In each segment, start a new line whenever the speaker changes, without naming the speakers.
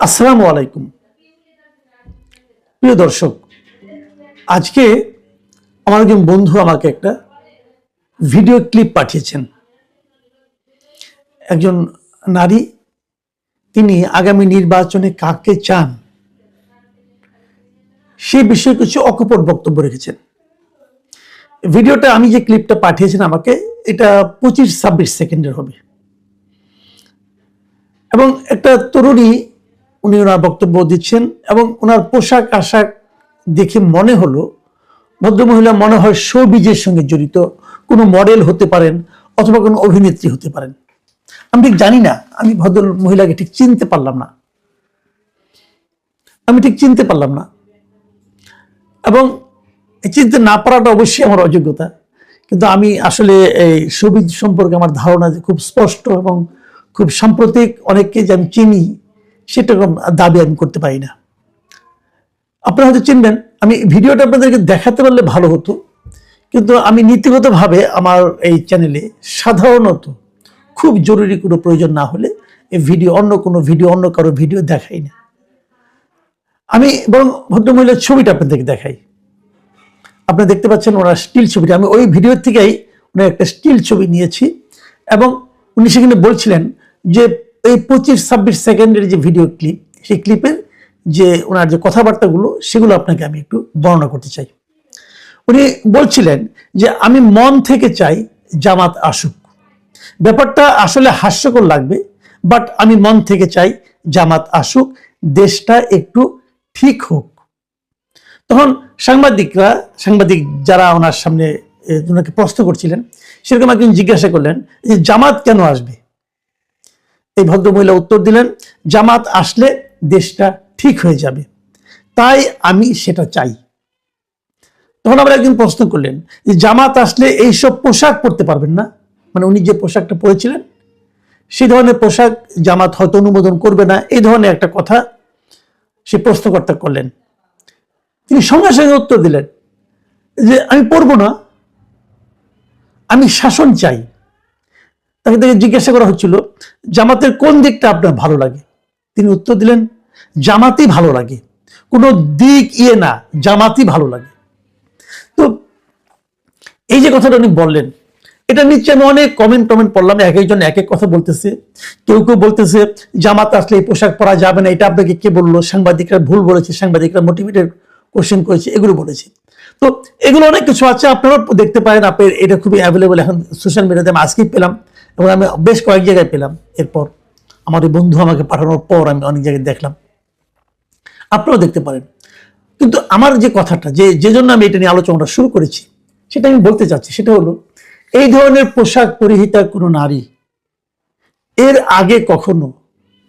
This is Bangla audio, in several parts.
আসসালামু আলাইকুম। প্রিয় দর্শক, আজকে আমার একজন বন্ধু আমাকে একটা ভিডিও ক্লিপ পাঠিয়েছেন। একজন নারী, তিনি আগামী নির্বাচনে কাকে চান, সে বিষয়ে কিছু অকপট বক্তব্য রেখেছেন। ভিডিওটা আমি যে ক্লিপটা পাঠিয়েছেন আমাকে, এটা পঁচিশ ছাব্বিশ সেকেন্ডের হবে। এবং একটা তরুণী উনি ওনার বক্তব্য দিচ্ছেন এবং ওনার পোশাক আশাক দেখে মনে হলো, ভদ্রমহিলা মনে হয় শোবিজের সঙ্গে জড়িত, কোনো মডেল হতে পারেন অথবা কোনো অভিনেত্রী হতে পারেন। আমি ঠিক জানি না, আমি ভদ্র মহিলাকে ঠিক চিনতে পারলাম না। আমি ঠিক চিনতে পারলাম না। এবং চিনতে না পারাটা অবশ্যই আমার অযোগ্যতা। কিন্তু আমি আসলে এই সবিজ সম্পর্কে আমার ধারণা খুব স্পষ্ট এবং খুব সাম্প্রতিক, অনেককে যে আমি চিনি সেরকম দাবি আমি করতে পারি না। আপনারা হয়তো চিনবেন, আমি ভিডিওটা আপনাদেরকে দেখাতে পারলে ভালো হতো, কিন্তু আমি নীতিগতভাবে আমার এই চ্যানেলে সাধারণত খুব জরুরি কোনো প্রয়োজন না হলে এই ভিডিও অন্য কোনো ভিডিও, অন্য কারও ভিডিও দেখাই না। আমি বরং ভদ্রমহিলার ছবিটা আপনাদেরকে দেখাই। আপনারা দেখতে পাচ্ছেন ওনার স্টিল ছবিটা। আমি ওই ভিডিও থেকেই ওনার একটা স্টিল ছবি নিয়েছি এবং উনি সেখানে বলছিলেন যে এই পঁচিশ, ছাব্বিশ সেকেন্ডের যে ভিডিও ক্লিপ সেই ক্লিপের যে ওনার যে কথাবার্তাগুলো, সেগুলো আপনাকে আমি একটু বর্ণনা করতে চাই। উনি বলছিলেন যে, আমি মন থেকে চাই জামাত আসুক। ব্যাপারটা আসলে হাস্যকর লাগবে বাট আমি মন থেকে চাই জামাত আসুক, দেশটা একটু ঠিক হোক। তখন সাংবাদিকরা, সাংবাদিক যারা ওনার সামনে ওনাকে প্রশ্ন করছিলেন, সেরকম একজন জিজ্ঞাসা করলেন যে, জামাত কেন আসবে? এই ভদ্রমহিলা উত্তর দিলেন, জামাত আসলে দেশটা ঠিক হয়ে যাবে। তাই আমি সেটা চাই। তখন আবার একজন প্রশ্ন করলেন, যে জামাত আসলে এইসব পোশাক পরতে পারবেন না? মানে উনি যে পোশাকটা পরেছিলেন সেই ধরনের পোশাক জামাত হয়তো অনুমোদন করবে না। এই ধরনের একটা কথা সে প্রশ্নকর্তা করলেন। তিনি সঙ্গে সঙ্গে উত্তর দিলেন, যে আমি পড়ব না। আমি শাসন চাই। তাকে তাকে জিজ্ঞাসা করা হচ্ছিল, জামাতের কোন দিকটা আপনার ভালো লাগে? তিনি উত্তর দিলেন, জামাতই ভালো লাগে। কোনো দিক ইয়ে না, জামাতই ভালো লাগে। তো এই যে কথাটা উনি বললেন, এটা নিচ্ছে আমি অনেক কমেন্ট টমেন্ট পড়লাম, এক একজন এক এক কথা বলতেছে। কেউ কেউ বলতেছে, জামাত আসলে এই পোশাক পরা যাবে না, এটা আপনাকে কে বলল? সাংবাদিকরা ভুল বলেছে, সাংবাদিকরা মোটিভেটেড কোশ্চেন করেছে, এগুলো বলেছে। তো এগুলো অনেক কিছু আছে আপনারা দেখতে পারেন, আপনার এটা খুবই অ্যাভেলেবল এখন সোশ্যাল মিডিয়াতে আমি আজকেই পেলাম। এবং আমি বেশ কয়েক জায়গায় পেলাম এরপর। আমার এই বন্ধু আমাকে পাঠানোর পর আমি অনেক জায়গায় দেখলাম। আপনারাও দেখতে পারেন। কিন্তু আমার যে কথাটা, যে যে জন্য আমি এটা নিয়ে আলোচনাটা শুরু করেছি, সেটা আমি বলতে চাচ্ছি, সেটা হলো, এই ধরনের পোশাক পরিহিতা কোনো নারী এর আগে কখনো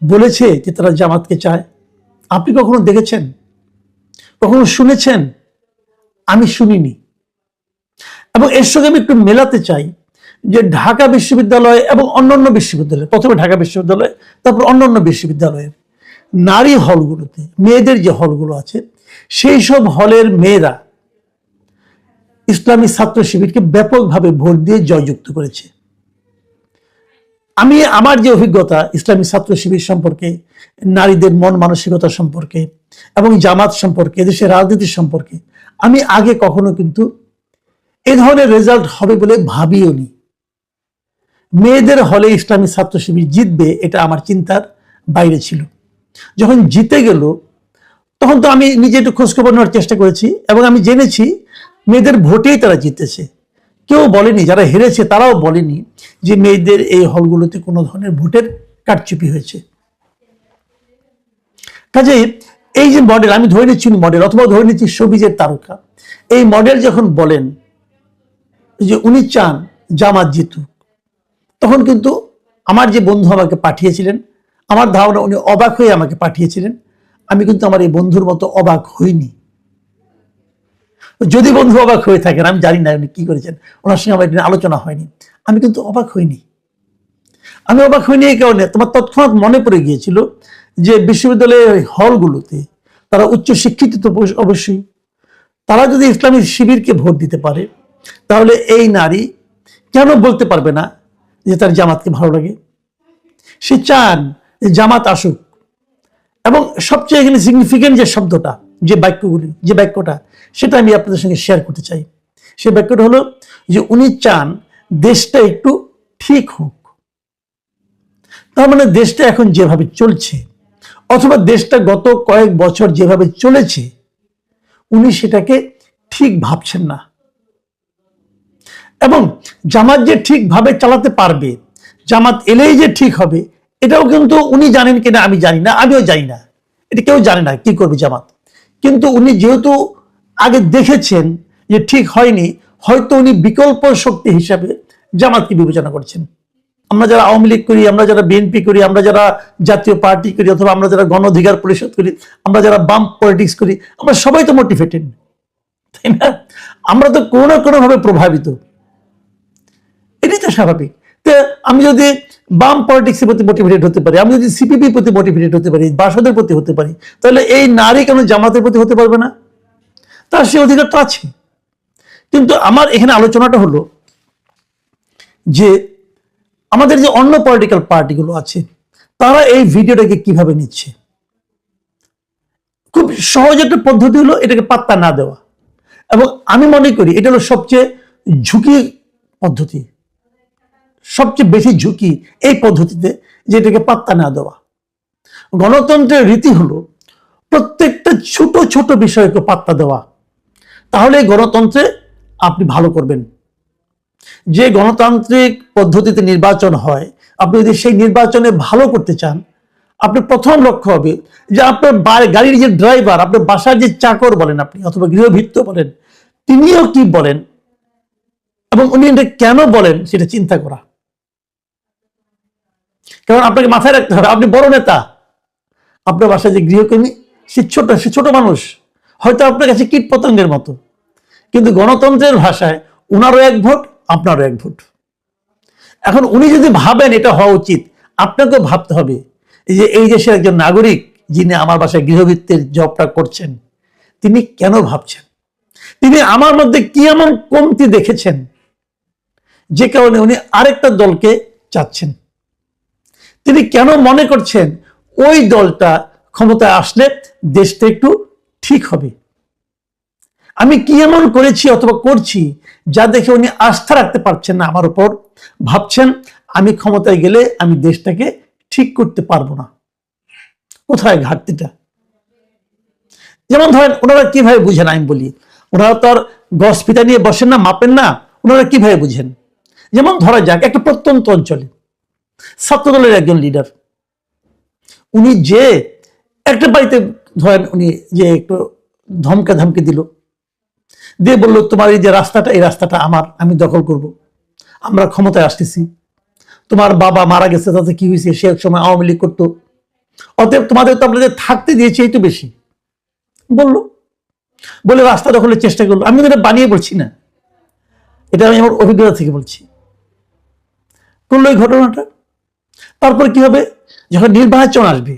বলেছে যে তারা জামাতকে চায়? আপনি কখনো দেখেছেন? কখনো শুনেছেন? আমি শুনিনি। এবং এর সঙ্গে আমি একটু মেলাতে চাই। যে ঢাকা বিশ্ববিদ্যালয় এবং অন্যান্য বিশ্ববিদ্যালয়, প্রথমে ঢাকা বিশ্ববিদ্যালয়, তারপর অন্যান্য বিশ্ববিদ্যালয়ের নারী হলগুলোতে, মেয়েদের যে হলগুলো আছে, সেই সব হলের মেয়েরা ইসলামী ছাত্র শিবিরকে ব্যাপকভাবে ভোট দিয়ে জয়যুক্ত করেছে। আমি আমার যে অভিজ্ঞতা ইসলামী ছাত্র শিবির সম্পর্কে, নারীদের মন মানসিকতা সম্পর্কে এবং জামাত সম্পর্কে, দেশের রাজনীতি সম্পর্কে, আমি আগে কখনো কিন্তু এ ধরনের রেজাল্ট হবে বলে ভাবিও নি। মেয়েদের হলে ইসলামী ছাত্র শিবির জিতবে, এটা আমার চিন্তার বাইরে ছিল। যখন জিতে গেল, তখন তো আমি নিজে একটু খোঁজখবর নেওয়ার চেষ্টা করেছি এবং আমি জেনেছি মেয়েদের ভোটেই তারা জিতেছে। কেউ বলেনি, যারা হেরেছে তারাও বলেনি যে মেয়েদের এই হলগুলোতে কোনো ধরনের ভোটের কারচুপি হয়েছে। কাজে এই যে মডেল, আমি ধরে নিচ্ছি মডেল, অথবা ধরে নিচ্ছি সবিজের তারকা। এই মডেল যখন বলেন যে উনি চান জামাত জিতুক তখন কিন্তু আমার যে বন্ধু আমাকে পাঠিয়েছিলেন, আমার ধারণা উনি অবাক হয়ে আমাকে পাঠিয়েছিলেন। আমি কিন্তু আমার এই বন্ধুর মতো অবাক হইনি। যদি বন্ধু অবাক হয়ে থাকেন, আমি জানি না উনি কি করেছেন, ওনার সঙ্গে আমার আলোচনা হয়নি। আমি কিন্তু অবাক হইনি। আমি অবাক হইনি এই কারণে তোমার তৎক্ষণাৎ মনে পড়ে গিয়েছিল যে বিশ্ববিদ্যালয়ের হলগুলোতে তারা উচ্চ শিক্ষিত তো অবশ্যই। তারা যদি ইসলামী শিবিরকে ভোট দিতে পারে, তাহলে এই নারী কেন বলতে পারবে না যে তার জামাতকে ভালো লাগে। সে চান যে জামাত আসুক। এবং সবচেয়ে এখানে সিগনিফিকেন্ট যে শব্দটা, যে বাক্যগুলি, যে বাক্যটা, সেটা আমি আপনাদের সঙ্গে শেয়ার করতে চাই। সে বাক্যটা হলো যে উনি চান দেশটা একটু ঠিক হোক। তার মানে দেশটা এখন যেভাবে চলছে, অথবা দেশটা গত কয়েক বছর যেভাবে চলেছে, উনি সেটাকে ঠিক ভাবছেন না। এবং জামাত যে ঠিকভাবে চালাতে পারবে, জামাত এলেই যে ঠিক হবে, এটাও কিন্তু উনি জানেন কিনা আমি জানি না, আমিও জানি না। এটা কেউ জানে না কি করবে জামাত। কিন্তু উনি যেহেতু আগে দেখেছেন যে ঠিক হয়নি, হয়তো উনি বিকল্প শক্তি হিসাবে জামাতকে বিবেচনা করছেন। আমরা যারা আওয়ামী লীগ করি, আমরা যারা বিএনপি করি, আমরা যারা জাতীয় পার্টি করি, অথবা আমরা যারা গণ অধিকার পরিষদ করি, আমরা যারা বাম পলিটিক্স করি, আমরা সবাই তো মোটিভেটেড তাই না? আমরা তো কোনো না কোনো ভাবে প্রভাবিত। এটাই তো স্বাভাবিক। তো আমি যদি বাম পলিটিক্সের প্রতি মোটিভেটেড হতে পারি, আমি যদি সিপিপির প্রতি মোটিভেটেড হতে পারি, বাসদের প্রতি হতে পারি, তাহলে এই নারী কেন জামাতের প্রতি হতে পারবে না? তার সে অধিকার তো আছে। কিন্তু আমার এখানে আলোচনাটা হলো যে আমাদের যে অন্য পলিটিক্যাল পার্টিগুলো আছে, তারা এই ভিডিওটাকে কীভাবে নিচ্ছে? খুব সহজ একটা পদ্ধতি হলো এটাকে পাত্তা না দেওয়া। এবং আমি মনে করি এটা হলো সবচেয়ে ঝুঁকি পদ্ধতি। সবচেয়ে বেশি ঝুঁকি এই পদ্ধতিতে যেটাকে পাত্তা না দেওয়া। গণতন্ত্রের রীতি হলো প্রত্যেকটা ছোট ছোট বিষয়কে পাত্তা দেওয়া। তাহলে গণতন্ত্রে আপনি ভালো করবেন। যে গণতান্ত্রিক পদ্ধতিতে নির্বাচন হয়, আপনি যদি সেই নির্বাচনে ভালো করতে চান, আপনার প্রথম লক্ষ্য হবে যে আপনার গাড়ির যে ড্রাইভার, আপনার বাসার যে চাকর বলেন আপনি অথবা গৃহভৃত্য বলেন, তিনিও কি বলেন এবং উনি এটা কেন বলেন সেটা চিন্তা করা। কারণ আপনাকে মাথায় রাখতে হবে, আপনি বড় নেতা। আপনার বাসায় যে গৃহকর্মী, সে ছোট সে ছোট মানুষ। হয়তো আপনার কাছে কীট পতঙ্গের মতো। কিন্তু গণতন্ত্রের ভাষায় উনারও এক ভোট, আপনারও এক ভোট। এখন উনি যদি ভাবেন এটা হওয়া উচিত, আপনাকেও ভাবতে হবে যে এই দেশের একজন নাগরিক যিনি আমার বাসায় গৃহবৃত্তের জবটা করছেন, তিনি কেন ভাবছেন? তিনি আমার মধ্যে কি এমন কমতি দেখেছেন? যে কারণে উনি আরেকটা দলকে চাচ্ছেন। তিনি কেন মনে করছেন ওই দলটা ক্ষমতায় আসলে দেশটা একটু ঠিক হবে? আমি কি এমন করেছি অথবা করছি যা দেখে উনি আস্থা রাখতে পারছেন না আমার উপর? ভাবছেন, আমি ক্ষমতায় গেলে আমি দেশটাকে ঠিক করতে পারব না। কোথায় ঘাটতিটা? যেমন ধরেন, ওনারা কীভাবে বুঝেন আমি বলি, ওনারা তো আর গস নিয়ে বসেন না, মাপেন না, ওনারা কীভাবে বুঝেন? যেমন ধরা যাক, একটা প্রত্যন্ত অঞ্চলে ছাত্রদলের একজন লিডার উনি যে একটা বাড়িতে ধরেন উনি যে একটু ধমকা ধমকে দিল। দিয়ে বলল, তোমার এই যে রাস্তাটা, এই রাস্তাটা আমার, আমি দখল করব। আমরা ক্ষমতায় আসতেছি। তোমার বাবা মারা গেছে, তাতে কি হয়েছে? সে এক সময় আওয়ামী লীগ করতো। অতএব তোমাদের তো আপনাদের থাকতে দিয়েছে, এই তো বেশি। বলল। বলে, রাস্তা দখলের চেষ্টা করল। আমি এটা বানিয়ে বলছি না। এটা আমি আমার অভিজ্ঞতা থেকে বলছি। করল এই ঘটনাটা। তারপর কি হবে? যখন নির্বাচন আসবে।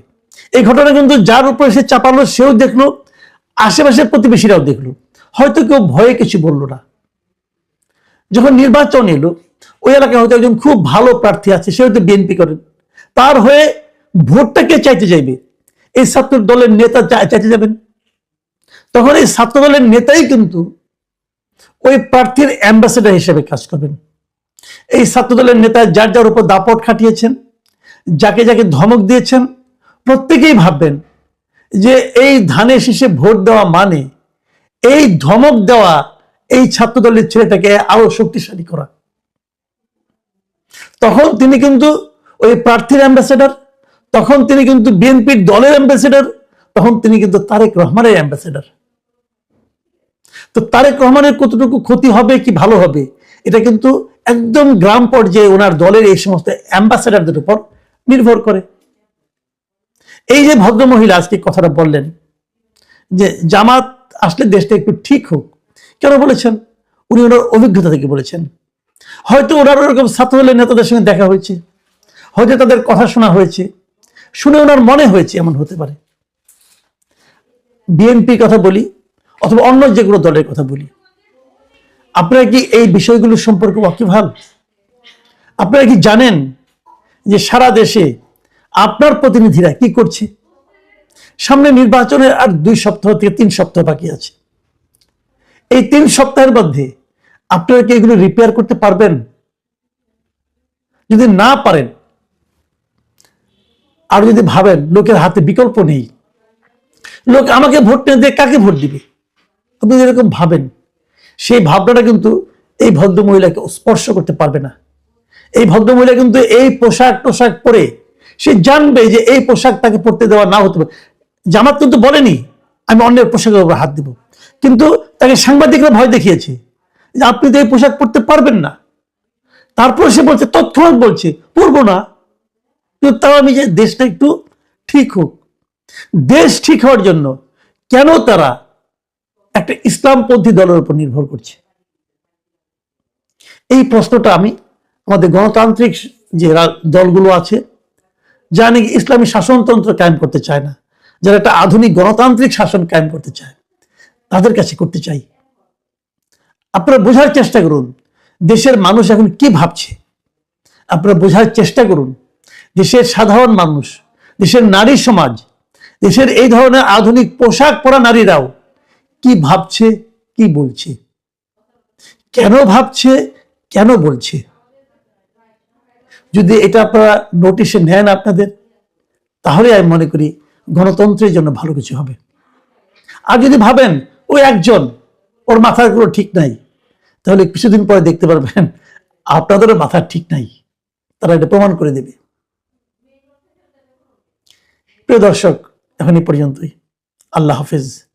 এই ঘটনা কিন্তু যার উপরে সে চাপালো, সেও দেখল, আশেপাশের প্রতিবেশীরাও দেখল। হয়তো কেউ ভয়ে কিছু বলল না। যখন নির্বাচন এলো, ওই এলাকায় হয়তো একজন খুব ভালো প্রার্থী আছে সে হয়তো বিএনপি করেন। তার হয়ে ভোটটা কে চাইতে যাইবে এই ছাত্র দলের নেতা চাইতে যাবেন। তখন এই ছাত্র দলের নেতাই কিন্তু ওই প্রার্থীর অ্যাম্বাসেডার হিসেবে কাজ করবেন। এই ছাত্র দলের নেতা যার যার উপর দাপট খাটিয়েছেন যাকে যাকে ধমক দিয়েছেন, প্রত্যেকেই ভাববেন যে এই ধানে শীষে ভোট দেওয়া মানে এই ধমক দেওয়া এই ছাত্রদলের ছেলেটাকে আরও শক্তিশালী করা। তখন তিনি কিন্তু ওই প্রার্থীর অ্যাম্বাসেডার, তখন তিনি কিন্তু বিএনপির দলের অ্যাম্বাসেডর, তখন তিনি কিন্তু তারেক রহমানের অ্যাম্বাসেডার। তো তারেক রহমানের কতটুকু ক্ষতি হবে কি ভালো হবে, এটা কিন্তু একদম গ্রাম পর্যায়ে ওনার দলের এই সমস্ত অ্যাম্বাসেডারদের উপর নির্ভর করে। এই যে ভদ্রমহিলা আজকে কথাটা বললেন, যে জামাত আসলে দেশটা একটু ঠিক হোক, কেন বলেছেন? উনি ওনার অভিজ্ঞতা থেকে বলেছেন। হয়তো ওনার ওরকম ছাত্রদলের নেতাদের সঙ্গে দেখা হয়েছে, হয়তো তাদের কথা শোনা হয়েছে, শুনে ওনার মনে হয়েছে এমন হতে পারে। বিএনপির কথা বলি অথবা অন্য যে কোনো দলের কথা বলি। আপনারা কি এই বিষয়গুলো সম্পর্কে ওয়াকিবহাল? আপনারা কি জানেন যে সারা দেশে আপনার প্রতিনিধিরা কি করছে? সামনে নির্বাচনের আর দুই সপ্তাহ থেকে তিন সপ্তাহ বাকি আছে। এই তিন সপ্তাহের মধ্যে আপনারা কি এগুলো রিপেয়ার করতে পারবেন? যদি না পারেন, আর যদি ভাবেন লোকের হাতে বিকল্প নেই, লোক আমাকে ভোট না দিয়ে কাকে ভোট দিবে? আপনি যদি এরকম ভাবেন, সেই ভাবনাটা কিন্তু এই ভদ্র মহিলাকে স্পর্শ করতে পারবে না। এই ভদ্র মহিলা কিন্তু এই পোশাক টোশাক পরে সে জানবে যে এই পোশাক তাকে পরতে দেওয়া না হতে পারে। জামাত কিন্তু বলেনি, আমি অন্যের পোশাকের উপর হাত দিব। কিন্তু তাকে সাংবাদিকরা ভয় দেখিয়েছে যে আপনি তো এই পোশাক পরতে পারবেন না। তারপর সে বলছে, তৎক্ষণাৎ বলছে, পরবো না। কিন্তু তাও আমি যে দেশটা একটু ঠিক হোক। দেশ ঠিক হওয়ার জন্য কেন তারা একটা ইসলামপন্থী দলের উপর নির্ভর করছে? এই প্রশ্নটা আমি আমাদের গণতান্ত্রিক যে দলগুলো আছে যা নাকি ইসলামী শাসনতন্ত্র কায়েম করতে চায় না, যারা একটা আধুনিক গণতান্ত্রিক শাসন কায়েম করতে চায়, তাদের কাছে করতে চাই। আপনারা বোঝার চেষ্টা করুন, দেশের মানুষ এখন কি ভাবছে। আপনারা বোঝার চেষ্টা করুন, দেশের সাধারণ মানুষ, দেশের নারী সমাজ, দেশের এই ধরনের আধুনিক পোশাক পরা নারীরাও কি ভাবছে, কি বলছে? কেন ভাবছে, কেন বলছে? যদি এটা আপনারা নোটিশে নেন আপনাদের, তাহলে আমি মনে করি গণতন্ত্রের জন্য ভালো কিছু হবে। আর যদি ভাবেন ওই একজন, ওর মাথার কোনো ঠিক নাই, তাহলে কিছুদিন পরে দেখতে পারবেন, আপনাদেরও মাথা ঠিক নাই। তারা এটা প্রমাণ করে দেবে। প্রিয় দর্শক, এখন এই পর্যন্তই। আল্লাহ হাফিজ।